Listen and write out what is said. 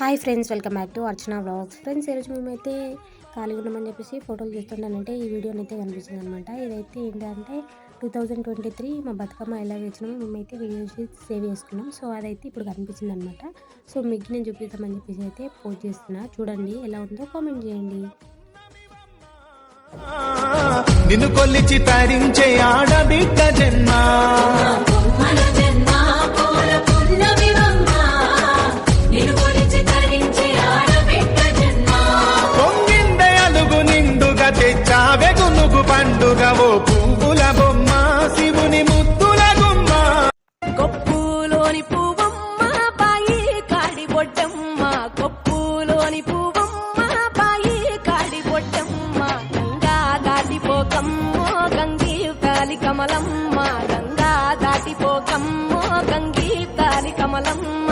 Hi friends welcome back to Archana vlogs. Friends ఈరోజు మేమైతే ఖాళీగా ఉన్నామని చెప్పేసి ఫోటోలు చూస్తుంటానంటే ఈ వీడియోని అయితే కనిపించింది అనమాట ఇదైతే ఏంటంటే టూ థౌజండ్ ట్వంటీ త్రీ మా బతుకమ్మ ఎలా వేసినామో మేమైతే వీడియోస్ సేవ్ చేసుకున్నాం. సో అదైతే ఇప్పుడు కనిపించింది అనమాట సో మీకు నేను చూపిస్తామని చెప్పేసి అయితే పోస్ట్ చేస్తున్నా. చూడండి ఎలా ఉందో కామెంట్ చేయండి. నిన్ను కొల్లిచి తరించే ఆడబిడ్డ జన్మ. పునుగు పండుగ ఓ పువ్వుల బొమ్మ శివుని ముద్దుల గుమ్మ. కొప్పులోని పువ్వమ్మ బాయి కాడి బొడ్డమ్మ. కొప్పులోని పువ్వమ్మ బాయి కాడి బొడ్డమ్మ. గంగా దాటిపోకమ్మో గంగి కాలి కమలమ్మ. గంగా దాటిపోకమ్మో గంగి కాలి కమలమ్మ.